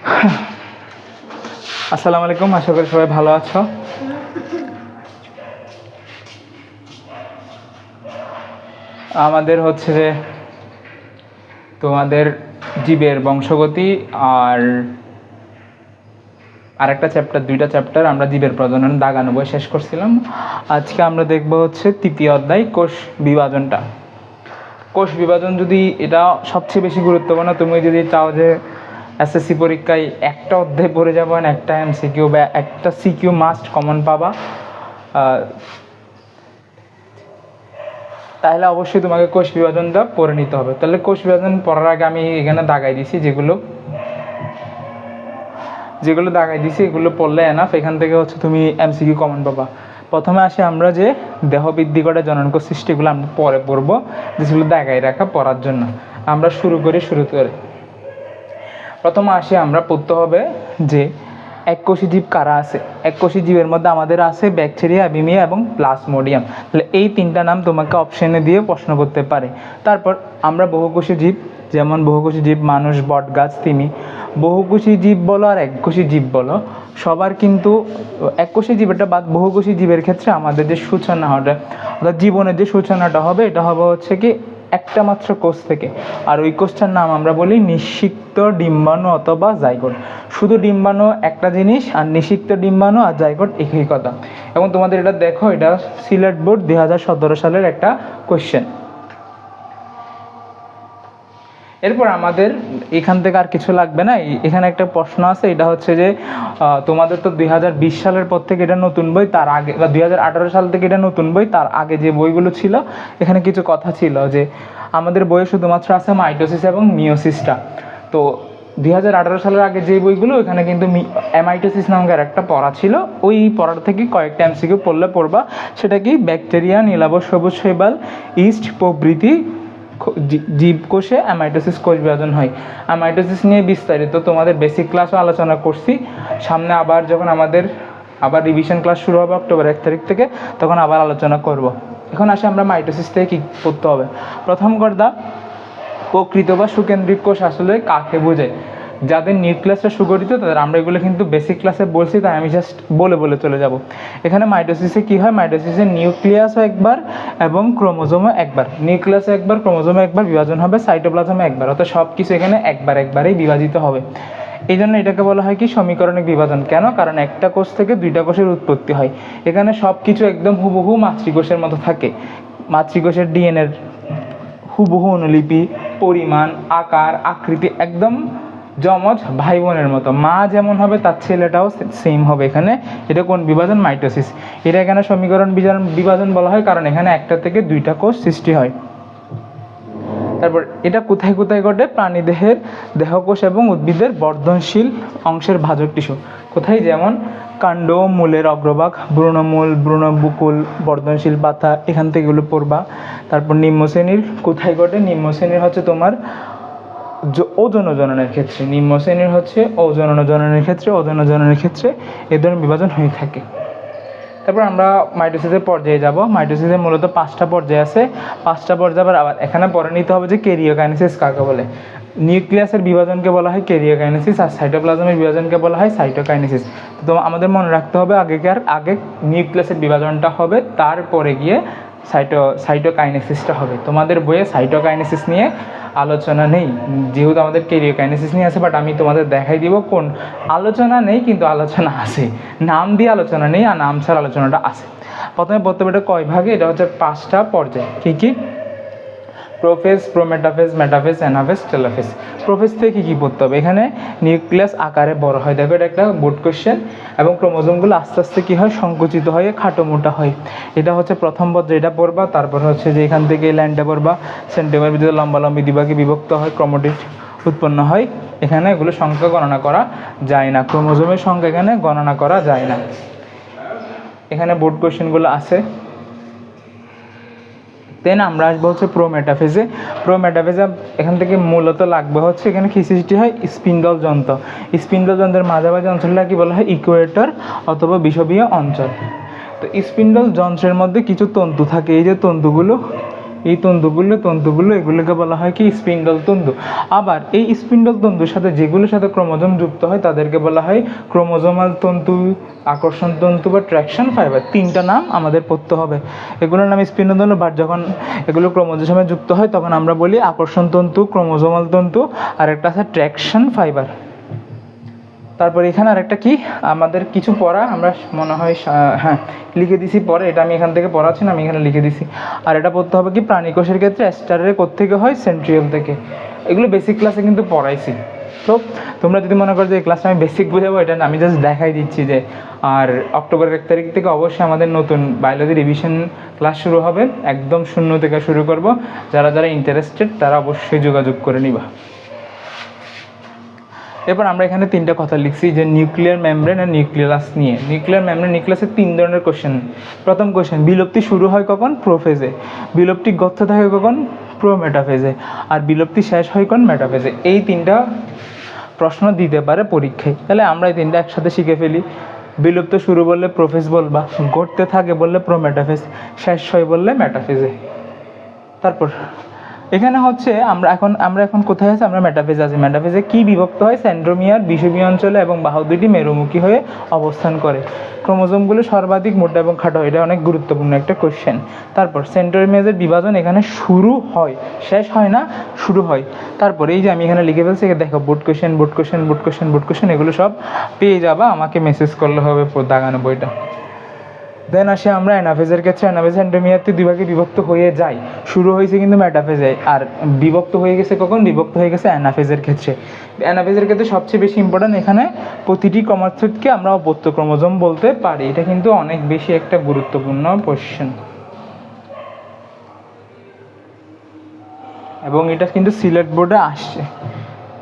আসসালামু আলাইকুম, আশা করি সবাই ভালো আছো। আমাদের হচ্ছে যে তোমাদের জীবের বংশগতি আর আরেকটা চ্যাপ্টার দুইটা চ্যাপ্টার আমরা জীবের প্রজনন দাগানো বই শেষ করছিলাম। আজকে আমরা দেখব হচ্ছে তৃতীয় অধ্যায়, কোষ বিভাজনটা। কোষ বিভাজন যদি এটা সবচেয়ে বেশি গুরুত্বপূর্ণ, তুমি যদি চাও যে এসএসসি পরীক্ষায় একটা অধ্যায় পড়ে যাব and একটা এমসিকিউ বা একটা সিকিউ মাস্ট কমন পাবা। তাহলে অবশ্যই তোমাকে কোষ বিভাজনটা পড়ে নিতে হবে। তাহলে কোষ বিভাজন পড়ার আগে আমি এখানে দাগাই দিছি যেগুলো যেগুলো দাগাই দিছি, এগুলো পড়লে এনাফ এখান থেকে হচ্ছে তুমি এমসিকিউ কমন পাবা। প্রথমে আসি আমরা যে দেহ বৃদ্ধি করে জননক সৃষ্টিগুলো আমরা পরে পড়ব, যেগুলো দাগাই রাখা পড়ার জন্য। আমরা শুরু করি শুরু করে প্রথমে আসি আমরা পড়তে হবে যে এককোষী জীব কারা আছে? এককোষী জীবের মধ্যে আমাদের আছে ব্যাকটেরিয়া, অ্যাবিমিয়া এবং প্লাসমোডিয়াম। তাহলে এই তিনটা নাম তোমাকে অপশনে দিয়ে প্রশ্ন করতে পারে। তারপর আমরা বহুকোষী জীব, যেমন বহুকোষী জীব, মানুষ, বট গাছ, তিমি। বহুকোষী জীব বলো আর এককোষী জীব বলো, সবার কিন্তু এককোষী জীবেরটা বাদ বহুকোষী জীবের ক্ষেত্রে আমাদের যে সূচনাটা অর্থাৎ জীবনের যে সূচনাটা হবে, এটা হবে হচ্ছে কি একটা মাত্র কোষ থেকে। আর ওই কোষটার নাম আমরা বলি নিষিক্ত ডিম্বাণু অথবা জাইগোট। শুধু ডিম্বাণু একটা জিনিস আর নিষিক্ত ডিম্বাণু আর জাইগোট একই কথা। এবং তোমাদের এটা দেখো, এটা সিলেট বোর্ড দুই হাজার সতেরো সালের একটা কোয়েশ্চেন এরপর আমাদের এখান থেকে আর কিছু লাগবে না। এখানে একটা প্রশ্ন আছে, এটা হচ্ছে যে তোমাদের তো দুই হাজার বিশ সালের পর থেকে এটা নতুন বই, তার আগে বা দুই হাজার আঠেরো সাল থেকে এটা নতুন বই, তার আগে যে বইগুলো ছিল, এখানে কিছু কথা ছিল যে, আমাদের বইয়ে শুধুমাত্র আছে মাইটোসিস এবং মিওসিসটা। তো দুই হাজার আঠেরো সালের আগে যে বইগুলো, এখানে কিন্তু অ্যামাইটোসিস নামের একটা পড়া ছিল, ওই পড়ার থেকে কয়েকটা এমসিকিউ পড়লে পড়বা। সেটা কি ব্যাকটেরিয়া, নীলাভ, সবুজ শৈবাল ইস্ট প্রভৃতি জীবকোষে অ্যামাইটোসিস কোষ বিভাজন হয়। অ্যামাইটোসিস নিয়ে বিস্তারিত তোমাদের বেসিক ক্লাসও আলোচনা করছি। সামনে আবার যখন আমাদের, আবার রিভিশন ক্লাস শুরু হবে অক্টোবর এক তারিখ থেকে, তখন আবার আলোচনা করব। এখন আসে আমরা মাইটোসিস থেকে কী করতে হবে। প্রথম কথা প্রকৃত বা সুকেন্দ্রিক কোষ আসলে কাকে বোঝায়? যাদের নিউক্লিয়াসটা সুগঠিত, তাদের আমরা এগুলো কিন্তু বেসিক ক্লাসে বলছি, তাই আমি জাস্ট বলে বলে চলে যাব। এখানে মাইটোসিসে কি হয়? মাইটোসিসে নিউক্লিয়াসও একবার এবং ক্রোমোজোমও একবার। নিউক্লিয়াসে একবার ক্রোমোজোমে একবার, বিভাজন হবে সাইটোপ্লাজমে একবার। অর্থাৎ সব কিছু এখানে একবার একবারেই বিভাজিত হবে। এই জন্য এটাকে বলা হয় কি? সমীকরণিক বিভাজন। কেন? কারণ একটা কোষ থেকে দুইটা কোষের উৎপত্তি হয়। এখানে সব কিছু একদম হুবহু মাতৃকোষের মতো থাকে। মাতৃকোষের ডিএনএর হুবহু অনুলিপি, পরিমাণ, আকার, আকৃতি একদম জমজ ভাই বোনের মতো। মা যেমন হবে, তার ছেলেটাও সেম হবে এখানে। এটা কোন বিভাজন? মাইটোসিস। এটা এখানে সমীকরণ বিভাজন বলা হয়, কারণ এখানে একটা থেকে দুইটা কোষ সৃষ্টি হয়। তারপর এটা কোথায় কোথায় ঘটে? প্রাণী প্রাণীদেহের দেহকোষ এবং উদ্ভিদের বর্ধনশীল অংশের ভাজক টিস্যু। কোথায়? যেমন কাণ্ড মূলের অগ্রভাগ, ভ্রূণমূল, ভ্রূণবুকুল, বর্ধনশীল পাতা, এখান থেকে এগুলো পড়বা। তারপর নিম্ন শ্রেণির, কোথায় ঘটে? নিম্ন শ্রেণির হচ্ছে তোমার ওজন জননের ক্ষেত্রে, নিম্ন শ্রেণির হচ্ছে ওজন জননের ক্ষেত্রে, ওজন জননের ক্ষেত্রে এ ধরনের বিভাজন হয়ে থাকে। তারপর আমরা মাইটোসিসের পর্যায়ে যাব। মাইটোসিসের মূলত পাঁচটা পর্যায়ে আছে। পাঁচটা পর্যায়ে আবার আবার এখানে পরে নিতে হবে যে কেরিওকাইনেসিস কাকে বলে। নিউক্লিয়াসের বিভাজনকে বলা হয় কেরিওকাইনেসিস আর সাইটোপ্লাজমের বিভাজনকে বলা হয় সাইটোকাইনেসিস। তো আমাদের মনে রাখতে হবে আগেকার আগে নিউক্লিয়াসের বিভাজনটা হবে, তারপরে গিয়ে সাইটো, সাইটোকাইনেসিসটা হবে। তোমাদের বইয়ে সাইটোকাইনেসিস নিয়ে আলোচনা নেই। যেহেতু আমাদের কেরিওকাইনেসিস নিয়ে আছে বাট আমি তোমাদের দেখাই দিব কোন আলোচনা নেই, কিন্তু আলোচনা আছে। নাম দিয়ে আলোচনা নেই, আর নাম ছাড়া আলোচনাটা আছে। প্রথমে এটা কয় ভাগে, এটা হচ্ছে পাঁচটা পর্যায়। কী কী? Prophase prometaphase metaphase anaphase telophase prophase থেকে কী পড়তে হবে? এখানে নিউক্লিয়াস আকারে বড় হয়। দেখো, এটা একটা বোর্ড কোয়েশ্চেন এবং ক্রোমোজোমগুলো আস্তে আস্তে কী হয়? সংকুচিত হয়ে খাটো মোটা হয়। এটা হচ্ছে প্রথম পর্যায়ে এটা পড়বা। তারপর হচ্ছে যে এখান থেকে ল্যান্ডে পড়বা। সেন্টিমিটার ভিতরে লম্বা লম্বি দিবাকে বিভক্ত হয়, ক্রোমোটিড উৎপন্ন হয়। এখানে এগুলো সংখ্যা গণনা করা যায় না। ক্রোমোজোমের সংখ্যা এখানে গণনা করা যায় না। এখানে বোর্ড কোয়েশ্চেনগুলো আছে। দেন আমরা আসব হচ্ছে প্রো মেটাফেজে প্রো মেটাফেজে এখান থেকে মূলত লাগবে হচ্ছে এখানে কি সৃষ্টি হয়? স্পিন্ডল যন্ত্র। স্পিন্ডল যন্ত্রের মাঝামাঝি অঞ্চলটা কি বলা হয়? ইকুয়েটর অথবা বিষবীয় অঞ্চল। তো স্পিন্ডল যন্ত্রের মধ্যে কিছু তন্তু থাকে। এই যে তন্তুগুলো এই তন্তুগুলো তন্তুগুলো এগুলোকে বলা হয় কি, স্পিন্ডল তন্তু। আবার এই স্পিন্ডল তন্তুর সাথে যেগুলোর সাথে ক্রোমোজোম যুক্ত হয়, তাদেরকে বলা হয় ক্রোমোজোমাল তন্তু, আকর্ষণ তন্তু বা ট্র্যাকশন ফাইবার। তিনটা নাম আমাদের পড়তে হবে। এগুলোর নাম স্পিন্ডল তন্তু, বাট যখন এগুলো ক্রোমোজোমে যুক্ত হয়, তখন আমরা বলি আকর্ষণ তন্তু, ক্রোমোজোমাল তন্তু, আর একটা আছে ট্র্যাকশন ফাইবার। তারপর এখানে আরেকটা কি? আমাদের কিছু পড়া, আমরা মনে হয় হ্যাঁ লিখে দিছি পরে, এটা আমি এখান থেকে পড়াচ্ছি না, আমি এখানে লিখে দিছি। আর এটা পড়তে হবে কি প্রাণী কোষের ক্ষেত্রে স্টারের থেকে হয়? সেন্ট্রিয়াল থেকে। এগুলো বেসিক ক্লাসে কিন্তু পড়াইছি। তো তোমরা যদি মনে করো যে এই ক্লাসটা আমি বেসিক বুঝাবো, এটা আমি জাস্ট দেখাই দিচ্ছি যে, আর অক্টোবরের এক তারিখ থেকে অবশ্যই আমাদের নতুন বায়োলজি রিভিশন ক্লাস শুরু হবে। একদম শূন্য থেকে শুরু করব। যারা যারা ইন্টারেস্টেড তারা অবশ্যই যোগাযোগ করে নিবা। এরপর আমরা এখানে তিনটা কথা লিখছি, যে নিউক্লিয়ার মেমব্রেন আর নিউক্লিয়াস নিয়ে। নিউক্লিয়ার মেমব্রেন নিউক্লিয়াসের তিন ধরনের কোশ্চেন প্রথম কোশ্চেন বিলুপ্তি শুরু হয় কখন? প্রোফেজে বিলুপ্তি গর্থ থাকে কখন? প্রো মেটাফেজে আর বিলুপ্তি শেষ হয় কখন? মেটাফেজে এই তিনটা প্রশ্ন দিতে পারে পরীক্ষায়। তাহলে আমরা এই তিনটা একসাথে শিখে ফেলি। বিলুপ্ত শুরু বললে প্রোফেজ বলবা গড়তে থাকে বললে প্রো মেটাফেজ শেষ হয় বললে মেটাফেজে তারপর এখানে হচ্ছে আমরা এখন আমরা এখন কোথায় আছি? আমরা মেটাফেজ আছি। মেটাফেজে কি বিভক্ত হয়? সেন্ড্রোমিয়ার বিষুবীয় অঞ্চলে এবং বাহু দুটি মেরুমুখী হয়ে অবস্থান করে। ক্রোমোজোমগুলো সর্বাধিক মোটা এবং খাটো এটা অনেক গুরুত্বপূর্ণ একটা কোশ্চেন তারপর সেন্ট্রোমিয়াজের বিভাজন এখানে শুরু হয়। শেষ হয় না, শুরু হয়। তারপর এই যে আমি এখানে লিখে ফেলছি দেখো board question board question board question board question এগুলো সব পেয়ে যাবা। আমাকে মেসেজ করলে হবে, দাগানো বইটা। দেন আসে আমরা অ্যানাফেজের ক্ষেত্রে, অ্যানাফেজ এন্ডোমিয়াতে দুই ভাগে বিভক্ত হয়ে যায়। শুরু হয়েছে কিন্তু ম্যাটাফেজে আর বিভক্ত হয়ে গেছে কখন? বিভক্ত হয়ে গেছে অ্যানাফেজের ক্ষেত্রে। অ্যানাফেজের ক্ষেত্রে সবচেয়ে বেশি ইম্পর্টেন্ট এখানে প্রতিটি ক্রমার্থকে আমরা অপত্য ক্রোমোজোম বলতে পারি। এটা কিন্তু অনেক বেশি একটা গুরুত্বপূর্ণ কোশ্চেন এবং এটা কিন্তু সিলেট বোর্ডে আসছে।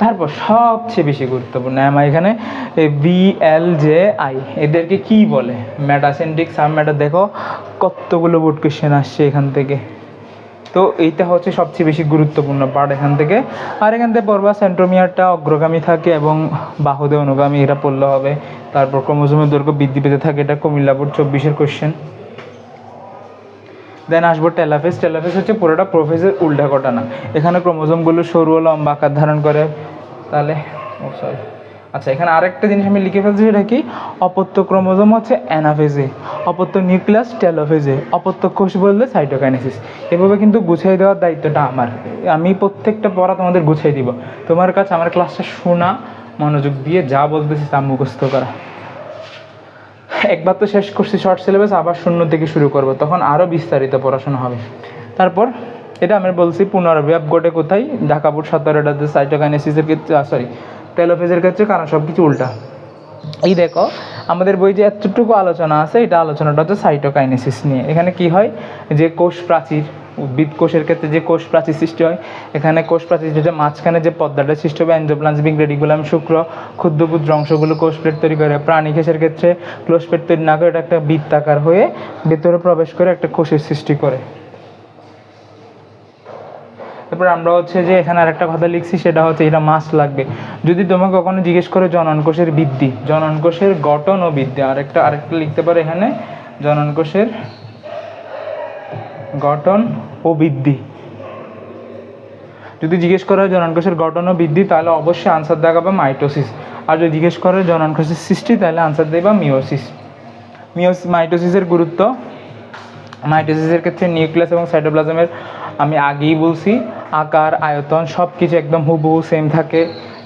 তারপর সবচেয়ে বেশি গুরুত্বপূর্ণ আমার এখানে বি এল জে আই এদেরকে কি বলে? ম্যাটাসেন্ট্রিক সাব ম্যাটার দেখো, কতগুলো বোর্ড কোশ্চেন আসছে এখান থেকে। তো এইটা হচ্ছে সবচেয়ে বেশি গুরুত্বপূর্ণ পার্ট এখান থেকে। আর এখান থেকে পড়বা সেন্ট্রোমিয়ারটা অগ্রগামী থাকে এবং বাহুদে অনুগামী, এটা পড়লে হবে। তারপর ক্রোমোজোমের দৈর্ঘ্য বৃদ্ধি পেতে থাকে, এটা কুমিল্লা বোর্ড চব্বিশের কোশ্চেন দেন আসব টেলাফেস টেলাফেস হচ্ছে পুরোটা প্রোফেসের উল্টা ঘটনা। এখানে ক্রোমোজোমগুলো সরু ও লম্বা আকার ধারণ করে। তাহলে, ও সরি আচ্ছা এখানে আরেকটা জিনিস আমি লিখে ফেলছি, সেটা কি? অপত্য ক্রোমোজোম হচ্ছে অ্যানাফেজে, অপত্য নিউক্লিয়াস টেলোফেজে অপত্য কোষ বললে সাইটোকাইনেসিস এভাবে কিন্তু গুছিয়ে দেওয়ার দায়িত্বটা আমার। আমি প্রত্যেকটা পড়া তোমাদের গুছিয়ে দিব। তোমার কাছে আমার ক্লাসটা শোনা, মনোযোগ দিয়ে যা বলতেছি তা মুখস্থ করা। একবার তো শেষ করছি শর্ট সিলেবাস আবার শূন্য থেকে শুরু করব, তখন আরও বিস্তারিত পড়াশোনা হবে। তারপর, এটা আমি বলছি পুনর্ব্যাপ গোটে কোথায়? ঢাকা বোর্ড সতেরোটাতে সাইটোকাইনেসিসের ক্ষেত্রে সরি টেলোফেজের ক্ষেত্রে কারণ সব কিছু উল্টা। এই দেখো, আমাদের বই যে এতটুকু আলোচনা আছে, এটা আলোচনাটা হচ্ছে সাইটোকাইনেসিস নিয়ে। এখানে কি হয়? যে কোষ প্রাচীর উদ্ভিদ কোষের ক্ষেত্রে যে কোষ প্রাচীর সৃষ্টি হয়, এখানে কোষ প্রাচীর যে মাঝখানে যে পদ্মাটা সৃষ্টি হবে অ্যান্ডোপ্লাজমিক রেডিকুলাম শুক্র, ক্ষুদ্র ক্ষুদ্র অংশগুলো কোষ প্লেট তৈরি করে। প্রাণী কোষের ক্ষেত্রে ক্লোজ প্লেট তৈরি না করে, এটা একটা বৃত্তাকার হয়ে ভেতরে প্রবেশ করে একটা কোষের সৃষ্টি করে। তারপর আমরা হচ্ছে যে এখানে আরেকটা কথা লিখছি, সেটা হচ্ছে এটা মাস লাগবে। যদি তোমাকে কখনো জিজ্ঞেস করে জনন কোষের বৃদ্ধি, জনন কোষের গঠন ও বৃদ্ধি, আরেকটা আরেকটা লিখতে পারো এখানে, জনন কোষের গঠন ও বৃদ্ধি। যদি জিজ্ঞেস করা হয় জনন কোষের গঠন ও বৃদ্ধি, তাহলে অবশ্যই আনসার দেখাবে মাইটোসিস আর যদি জিজ্ঞেস করে জনন কোষের সৃষ্টি, তাহলে আনসার দেবা মিওসিস মিওস মাইটোসিসের গুরুত্ব। মাইটোসিসের ক্ষেত্রে নিউক্লিয়াস এবং সাইটোপ্লাজমের আমি আগেই বলছি, আকার, আয়তন সব কিছু একদম হুবহু সেম থাকে।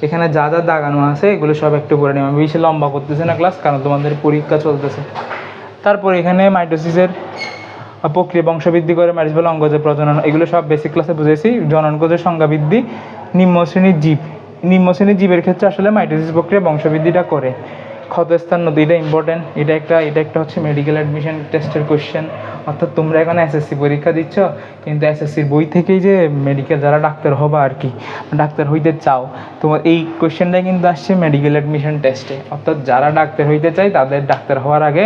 এখানে যা যা দাগানো আছে, এগুলো সব একটু করে নিই আমি বেশি লম্বা করতেছি না ক্লাস কারণ তোমাদের পরীক্ষা চলতেছে। তারপর এখানে মাইটোসিসের প্রক্রিয়া বংশবৃদ্ধি করে ম্যারিজবল অঙ্গজের প্রজনন, এগুলো সব বেসিক ক্লাসে বুঝেছি। জননগজের সংজ্ঞা বৃদ্ধি নিম্ন শ্রেণির জীব। নিম্ন শ্রেণির জীবের ক্ষেত্রে আসলে মাইটোসিস প্রক্রিয়া বংশবৃদ্ধিটা করে। ক্ষতস্থান নদী, এটা ইম্পর্টেন্ট এটা একটা এটা একটা হচ্ছে মেডিকেল অ্যাডমিশন টেস্টের কোয়েশ্চেন অর্থাৎ তোমরা এখন এসএসসি পরীক্ষা দিচ্ছ, কিন্তু এসএসসির বই থেকেই যে মেডিকেল যারা ডাক্তার হবা আর কি, ডাক্তার হইতে চাও, তোমার এই কোশ্চেনটাই কিন্তু আসছে মেডিকেল অ্যাডমিশন টেস্টে অর্থাৎ যারা ডাক্তার হইতে চায়, তাদের ডাক্তার হওয়ার আগে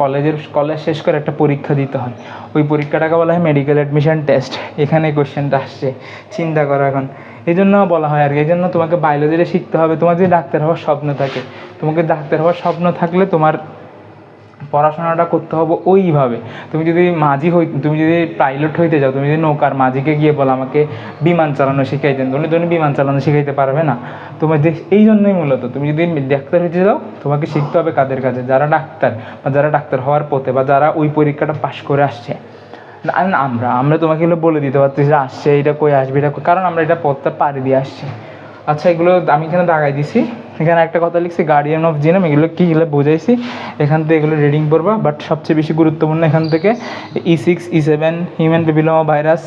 কলেজের কলেজ শেষ করে একটা পরীক্ষা দিতে হয়। ওই পরীক্ষাটাকে বলা হয় মেডিকেল অ্যাডমিশন টেস্ট এখানে কোশ্চেনটা আসছে। চিন্তা করো এখন। এই জন্য বলা হয় আর কি এই জন্য তোমাকে বায়োলজিটা শিখতে হবে। তোমার যদি ডাক্তার হওয়ার স্বপ্ন থাকে তোমাকে ডাক্তার হওয়ার স্বপ্ন থাকলে তোমার পড়াশোনাটা করতে হবে ওইভাবে। তুমি যদি মাঝি হই, তুমি যদি পাইলট হইতে যাও, তুমি যদি নৌকার মাঝিকে গিয়ে বলো, আমাকে বিমান চালানো শিখাই দেন। তুমি তুমি বিমান চালানো শিখাইতে পারবে না। তোমার দেশ এই জন্যই মূলত তুমি যদি ডাক্তার হইতে যাও, তোমাকে শিখতে হবে কাদের কাছে? যারা ডাক্তার বা যারা ডাক্তার হওয়ার পথে বা যারা ওই পরীক্ষাটা পাশ করে আসছে। আমরা আমরা তোমাকে এগুলো বলে দিতে পারছি যে, আসছে এটা কই আসবে, এটা কারণ আমরা এটা পথটা পাড়ি দিয়ে আসছি। আচ্ছা এগুলো আমি এখানে দাগাই দিছি। এখানে একটা কথা লিখছি গার্ডিয়ান অফ জিনোম এগুলো কী এগুলো বোঝাইছি। এখান থেকে এগুলো রিডিং করবা বাট সবচেয়ে বেশি গুরুত্বপূর্ণ এখান থেকে E six E seven human papilloma virus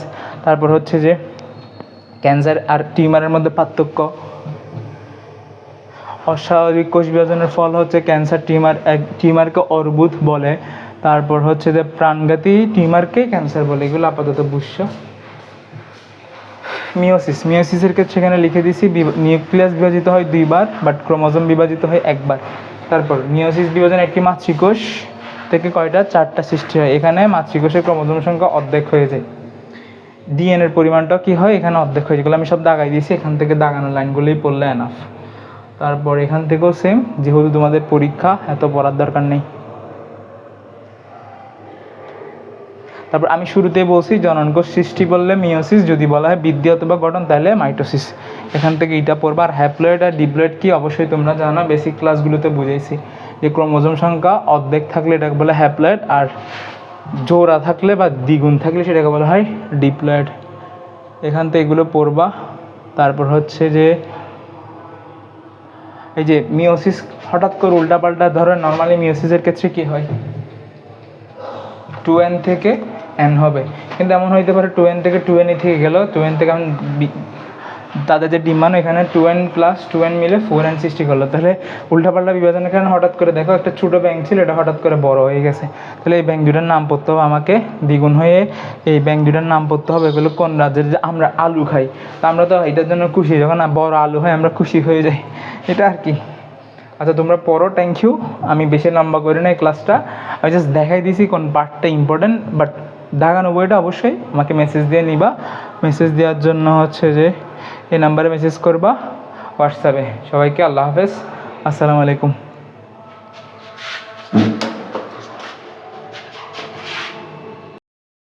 তারপর হচ্ছে যে ক্যান্সার আর টিউমারের মধ্যে পার্থক্য। অস্বাভাবিক কোষ বিভাজনের ফল হচ্ছে ক্যান্সার টিউমার এক টিউমারকে অর্বুদ বলে, তারপর হচ্ছে যে প্রাণঘাতী টিউমারকে ক্যান্সার বলে, এগুলো আপাতত বুঝছ। মিওসিস মিওসিসের ক্ষেত্রে এখানে লিখে দিছি নিউক্লিয়াস বিভাজিত হয় দুইবার বাট ক্রোমোজোম বিভাজিত হয় একবার। তারপর মিওসিস বিভাজন একটি মাতৃকোষ থেকে কয়টা? চারটা সৃষ্টি হয়। এখানে মাতৃকোষের ক্রোমোজোম সংখ্যা অর্ধেক হয়ে যায়। ডিএন এর পরিমাণটা কি হয়? এখানে অর্ধেক হয়ে যায়। এগুলো আমি সব দাগাই দিয়েছি। এখান থেকে দাগানো লাইনগুলোই পড়লে এনাফ তারপর এখান থেকেও সেম যেহেতু তোমাদের পরীক্ষা, এত পড়ার দরকার নেই। তারপর আমি শুরুতে বলছি জননকোষ সৃষ্টি বললে মিওসিস যদি বলা হয় বৃদ্ধি অথবা গঠন, তাহলে মাইটোসিস। এখান থেকে এটা পড়বা, আর হ্যাপ্লয়েড আর ডিপ্লয়েড কি, অবশ্যই তোমরা জানো বেসিক ক্লাসগুলোতে বুঝাইছি। যে ক্রোমোজোম সংখ্যা, অর্ধেক থাকলে এটাকে বলে হ্যাপ্লয়েড, আর জোড়া থাকলে বা দ্বিগুণ থাকলে সেটাকে বলা হয় ডিপ্লয়েড। এখান থেকে এগুলো পড়বা। তারপর হচ্ছে যে, এই যে মিওসিস হঠাৎ করে উল্টাপাল্টা ধরো নর্মালি মিওসিসের ক্ষেত্রে কি হয়? টু এন থেকে এন হবে। কিন্তু এমন হইতে পারে টু এন থেকে টু এনই থেকে গেল। টু এন থেকে আমি তাদের যে ডিমান্ড, এখানে two N plus two N মিলে ফোর এন সৃষ্টি করল। তাহলে উল্টাপাল্টা বিভাজনের কারণে হঠাৎ করে দেখো, একটা ছোটো ব্যাংক ছিল, এটা হঠাৎ করে বড় হয়ে গেছে। তাহলে এই ব্যাংক দুটার নাম পড়তে হবে আমাকে দ্বিগুণ হয়ে এই ব্যাংক দুটার নাম পড়তে হবে এগুলো কোন রাজ্যের যে আমরা আলু খাই। তা আমরা তো এটার জন্য খুশি, যখন বড় আলু হয় আমরা খুশি হয়ে যাই। এটা আর কি। আচ্ছা তোমরা পড়ো থ্যাংক ইউ আমি বেশি লম্বা করি না এই ক্লাসটা আমি জাস্ট দেখাই দিয়েছি কোন পার্টটা ইম্পর্টেন্ট বাট দাগানো বইটা অবশ্যই আমাকে মেসেজ দিয়ে নিবা। মেসেজ দেওয়ার জন্য হচ্ছে যে এই নাম্বারে মেসেজ করবা হোয়াটসঅ্যাপে সবাইকে আল্লাহ হাফেজ। আসসালামু আলাইকুম।